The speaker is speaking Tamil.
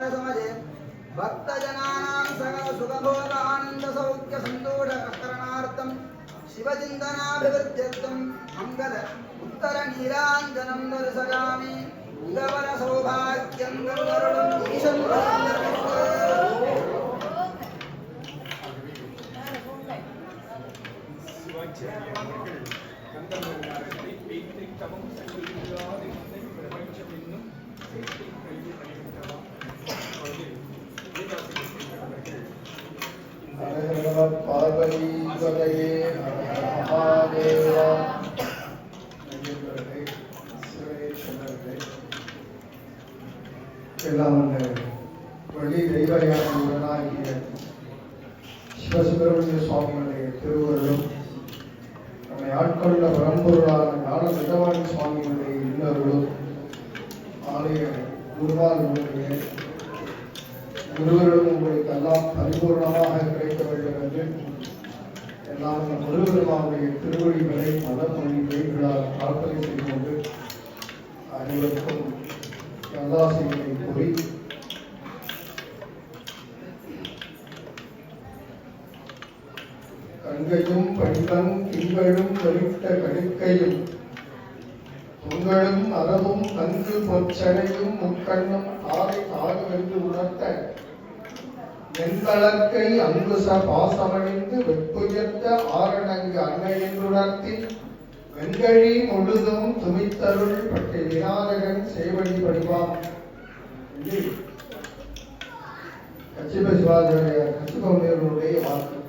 शिवसुप्रसमये भक्तजनानां सकलसुखभोगानन्दसौख्यसन्तोषकरणार्थं शिवचिन्तनाभिवृद्ध्यर्थं मङ्गल उत्तरनीराञ्जनं दर्शयामि इगवरसौभाग्यं गरुडं ईशं சிவாச்சாரிய அவர்கள் கந்தர்வனாரத்தை பெய்தை தவம் சங்கில்லாது பார்வதீபதையே மகாதேவா எல்லாம் வல்ல வள்ளி சிவசுப்பிரமணிய சுவாமியுடைய திருவருளும் நம்மை ஆட்கொண்ட பரம்பொருளான ஞான நிலவாணி சுவாமியுடைய இன்னருளும் ஆலய குருவாளுடைய குருவரும் உங்களுக்கு எல்லாம் பரிபூர்ணமாக கிடைக்க வேண்டும் என்று எல்லாம் நம் திருவழிகளை திருவடிகளை மனமொழி கைகளால் பிரார்த்தனை செய்து கொண்டு அனைவருக்கும் நல்லாசைகளை கூறி கங்கையும் பணிதன் திங்களும் வெளிட்ட கடுக்கையும் உங்களும் அறவும் நன்கு பொற்சனையும் முக்கண்ணும் ஆரை ஆகவென்று உணர்த்த வெண்கலக்கை அங்குச பாசமணிந்து வெப்புயர்த்த ஆரணங்கு அன்னை என்றுணர்த்தி வெண்கழி முழுதும் துமித்தருள் பற்றி விநாயகன் செய்வழி படிவாம் கச்சிப சிவாஜியுடைய கச்சிபமுனிவர்களுடைய வாக்கு